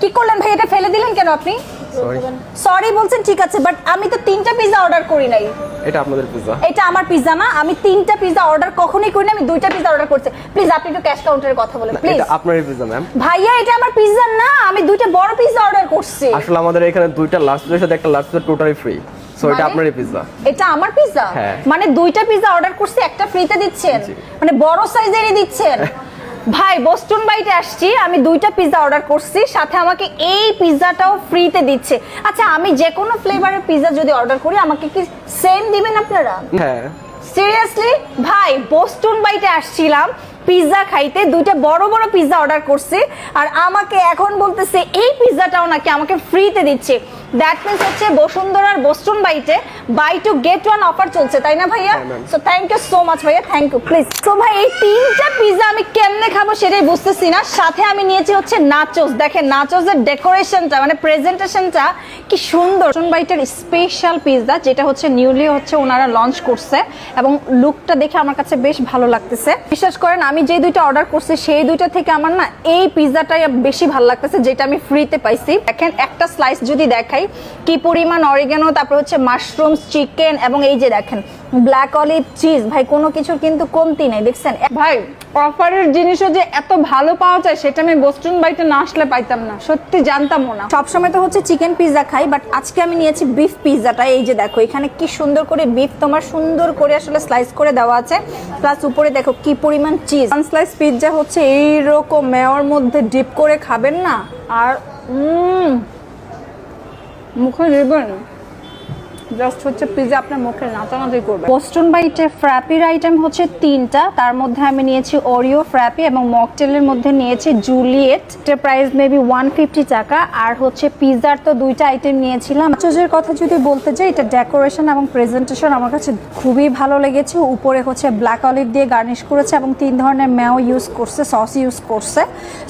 কি করলেন ভাই এটা ফেলে দিলেন কেন আপনি? সরি বলছেন ঠিক আছে বাট আমি তো তিনটা পিৎজা অর্ডার করি নাই। এটা আপনাদের পিজা এটা আমার পিৎজা না আমি তিনটা পিৎজা অর্ডার কখনোই করি না আমি দুইটা পিৎজা অর্ডার করছি। প্লিজ আপনি একটু ক্যাশ কাউন্টারে কথা বলেন প্লিজ এটা আপনারই পিজা ম্যাম ভাইয়া এটা আমার পিৎজা না আমি দুইটা বড় পিৎজা অর্ডার করছি। আসলে আমাদের এখানে দুইটা লার্জ পিজার সাথে একটা large pizza totally free so এটা মানে? আপনারই পিজা এটা আমার পিৎজা হ্যাঁ। মানে দুইটা পিৎজা অর্ডার করছি একটা ফ্রিতে দিচ্ছেন? মানে বড় সাইজেরই দিচ্ছেন? ভাই বোস্টন বাইটে আসছি আমি দুইটা পিৎজা অর্ডার করছি সাথে আমাকে এই পিৎজাটাও ফ্রিতে দিচ্ছে। আচ্ছা আমি যে কোনো ফ্লেভারের পিৎজা যদি অর্ডার করি আমাকে কি সেম দিবেন আপনারা? হ্যাঁ। সিরিয়াসলি ভাই বোস্টন বাইটে আসছিলাম পিৎজা খাইতে দুইটা বড় বড় পিৎজা অর্ডার করছি আর আমাকে এখন বলতেছে এই পিৎজাটাও নাকি আমাকে ফ্রিতে দিচ্ছে। দ্যাট মিন্স হচ্ছে বসুন্ধরার বোস্টন বাইটে buy two get one offer চলছে তাই না ভাইয়া? So thank you so much ভাইয়া থ্যাংক ইউ প্লিজ সো ভাই এই তিনটা পিজা আমি কেমনে খাব সেটাই বুঝতেছি না। সাথে আমি নিয়েছি হচ্ছে নাচোস দেখেন নাচোসের ডেকোরেশনটা মানে প্রেজেন্টেশনটা কি সুন্দর। বাইটের স্পেশাল পিৎজা যেটা হচ্ছে নিউলি হচ্ছে ওনারা লঞ্চ করছে এবং লুকটা দেখে আমার কাছে বেশ ভালো লাগতেছে। বিশ্বাস করেন, আমি যে দুইটা অর্ডার করছি, সেই দুইটা থেকে আমার না এই পিৎজাটাই বেশি ভালো লাগতেছে, যেটা আমি ফ্রিতে পাইছি। দেখেন, একটা স্লাইস যদি দেখাই, কি পরিমাণ অরিগানো তারপর হচ্ছে মাশরুমস চিকেন এবং এই যে দেখেন ব্ল্যাক অলিভ চিজ ভাই কোনো কিছুর কিন্তু কমতি নেই দেখছেন? ভাই অফারের জিনিসও যে এত ভালো পাওয়া যায় সেটা আমি বোস্টন বাইটে না আসলে পাইতাম না। সত্যি জানতামও না। সবসময় তো হচ্ছে চিকেন পিৎজা খাই বাট আজকে আমি নিয়েছি বিফ পিৎজাটা এই যে দেখো এখানে কি সুন্দর করে বিফ তোমার সুন্দর করে আসলে স্লাইস করে দেওয়া আছে। প্লাস উপরে দেখো কি পরিমাণ চিজ ওয়ান স্লাইস পিৎজা হচ্ছে এইরকম মেয়র মধ্যে ডিপ করে খাবেন না আর উম, মুখে নেবেন জাস্ট হচ্ছে পিৎজা আপনার মুখে নাচানাচি করবে বোস্টন বাইটে ফ্র্যাপির আইটেম হচ্ছে তিনটা। তার মধ্যে আমি নিয়েছি ওরিও ফ্র্যাপি এবং মকটেলের মধ্যে নিয়েছি Juliet price maybe one fifty টাকা। আর হচ্ছে পিৎজার তো দুইটা আইটেম নিয়েছিলাম। চোজের কথা যদি বলতে চাই এটা ডেকোরেশন এবং প্রেজেন্টেশন আমার কাছে খুবই ভালো লেগেছে। উপরে হচ্ছে ব্ল্যাক অলিভ দিয়ে গার্নিশ করেছে এবং তিন ধরনের ম্যাও ইউজ করছে সস ইউজ করছে।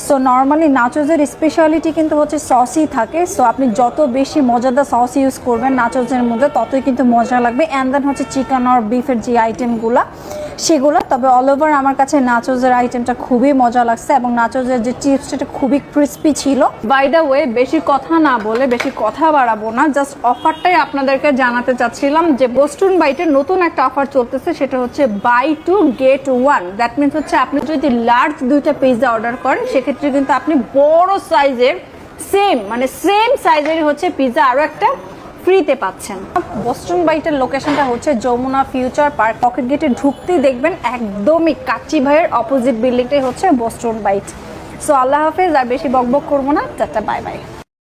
সো নর্মালি নাচোজের স্পেশালিটি কিন্তু হচ্ছে সসই থাকে। সো আপনি যত বেশি মজাদার সস ইউজ করবেন নাচোজের মধ্যে ততই কিন্তু মজা লাগবে। অ্যান্ড দেন হচ্ছে চিকেন আর বিফের যে আইটেমগুলো সেগুলো। তবে অল ওভার আমার কাছে নাচোজের আইটেমটা খুবই মজা লাগছে এবং নাচোজের যে চিপস সেটা খুবই ক্রিস্পি ছিল। বাই দ্য ওয়ে বেশি কথা না বলে, বেশি কথা বাড়াবো না। জাস্ট অফারটাই আপনাদেরকে জানাতে চাচ্ছিলাম যে বোস্টন বাইটের নতুন একটা অফার চলতেছে, সেটা হচ্ছে buy two get one that means হচ্ছে আপনি যদি লার্জ দুইটা পিৎজা অর্ডার করেন, সেক্ষেত্রে কিন্তু আপনি বড় সাইজের সেম মানে সেম সাইজের হচ্ছে পিৎজা আরও একটা ফ্রিতে পাচ্ছেন। বস্টন বাইটের লোকেশনটা হচ্ছে যমুনা ফিউচার পার্ক। পকেট গেটে ঢুকতেই দেখবেন একদমই কাচ্চি ভাইয়ের অপোজিট বিল্ডিংটাই হচ্ছে বস্টন বাইট সো আল্লাহ হাফেজ, আর বেশি বকবক করব না। চারটা বাই বাই।